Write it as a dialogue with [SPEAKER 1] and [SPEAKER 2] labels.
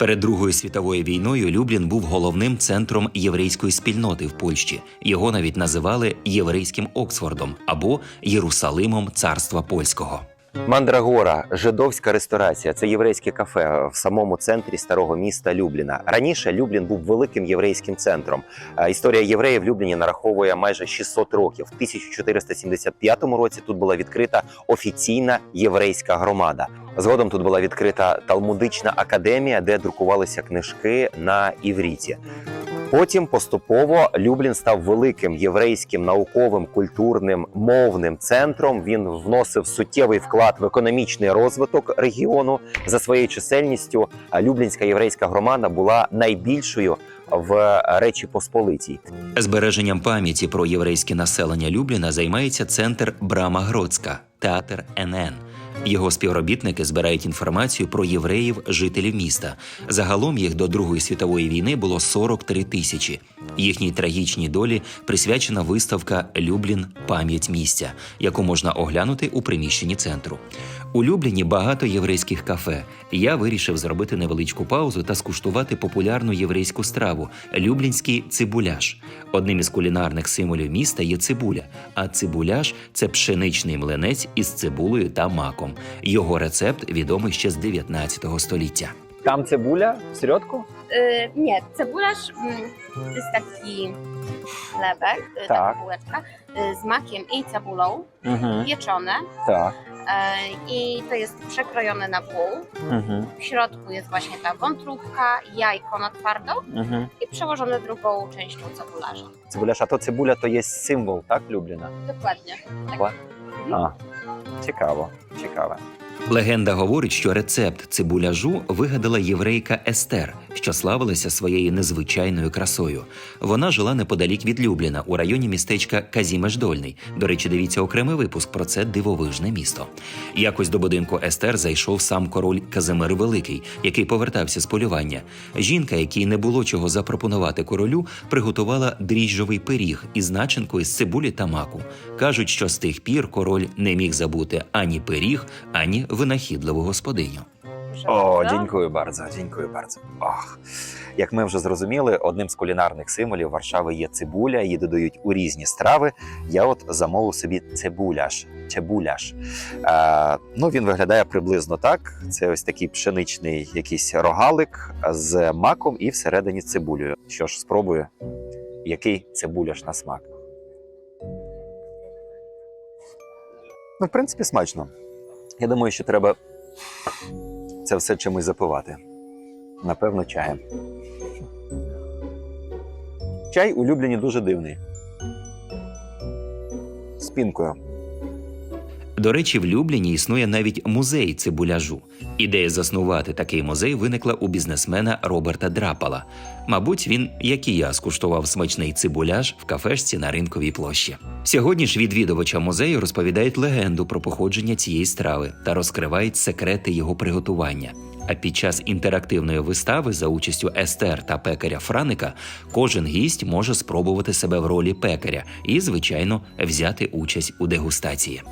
[SPEAKER 1] Перед Другою світовою війною Люблін був головним центром єврейської спільноти в Польщі. Його навіть називали єврейським Оксфордом або Єрусалимом царства польського.
[SPEAKER 2] Мандрагора, жидовська ресторація. Це єврейське кафе в самому центрі старого міста Любліна. Раніше Люблін був великим єврейським центром. Е, Історія євреїв Любліні нараховує майже 600 років. В 1475 році тут була відкрита офіційна єврейська громада. Згодом тут була відкрита Талмудична академія, де друкувалися книжки на івріті. Потім поступово Люблін став великим єврейським науковим, культурним, мовним центром. Він вносив суттєвий вклад в економічний розвиток регіону. За своєю чисельністю а Люблінська єврейська громада була найбільшою в Речі Посполитій.
[SPEAKER 1] Збереженням пам'яті про єврейське населення Любліна займається центр Брама Гроцька, театр НН. Його співробітники збирають інформацію про євреїв, жителів міста. Загалом їх до Другої світової війни було 43 тисячі. Їхній трагічній долі присвячена виставка Люблін пам'ять місця, яку можна оглянути у приміщенні центру. У Любліні багато єврейських кафе. Я вирішив зробити невеличку паузу та скуштувати популярну єврейську страву люблінський цибуляш. Одним із кулінарних символів міста є цибуля, а цибуляш це пшеничний млинець із цибулею та маком. Його рецепт відомий ще з 19 століття.
[SPEAKER 2] Там цибуля в середку?
[SPEAKER 3] Y, nie, cebularz mm, to jest taki chlebek, y,
[SPEAKER 2] Tak.
[SPEAKER 3] taka bułeczka y, z makiem i cebulą,
[SPEAKER 2] Угу.
[SPEAKER 3] pieczone
[SPEAKER 2] Так.
[SPEAKER 3] y, i to jest przekrojone na pół.
[SPEAKER 2] Угу.
[SPEAKER 3] W środku jest właśnie ta wątróbka, jajko na twardo
[SPEAKER 2] Угу.
[SPEAKER 3] i przełożone drugą częścią cebularza.
[SPEAKER 2] Цибуляш, а то цибуля то є символ, так, Любліна?
[SPEAKER 3] Dokładnie.
[SPEAKER 2] Ła- А, цікаво, цікаве.
[SPEAKER 1] Легенда говорить, що рецепт цибуляжу вигадала єврейка Естер, що славилася своєю незвичайною красою. Вона жила неподалік від Любліна у районі містечка Казімеш-Дольний. До речі, дивіться окремий випуск про це дивовижне місто. Якось до будинку Естер зайшов сам король Казимир Великий, який повертався з полювання. Жінка, якій не було чого запропонувати королю, приготувала дріжджовий пиріг із начинкою з цибулі та маку. Кажуть, що з тих пір король не міг забути ані пиріг, ані винахідливу господиню.
[SPEAKER 2] О, дякую bardzo, дякую bardzo. Ох. Як ми вже зрозуміли, одним з кулінарних символів Варшави є цибуля, її додають у різні страви. Я от замовив собі цибуляш. Цибуляш. Е, ну, він виглядає приблизно так. Це ось такий пшеничний якийсь рогалик з маком і всередині цибулею. Що ж, спробую, який цибуляш на смак. Ну, в принципі, смачно. Я думаю, що треба це все чимось запивати. Напевно, чаєм. Чай улюблені дуже дивний. З пінкою.
[SPEAKER 1] До речі, в Любліні існує навіть музей цибуляжу. Ідея заснувати такий музей виникла у бізнесмена Роберта Драпала. Мабуть, він, як і я, скуштував смачний цибуляж в кафешці на ринковій площі. Сьогодні ж відвідувача музею розповідають легенду про походження цієї страви та розкривають секрети його приготування. А під час інтерактивної вистави за участю Естер та пекаря Франика кожен гість може спробувати себе в ролі пекаря і, звичайно, взяти участь у дегустації.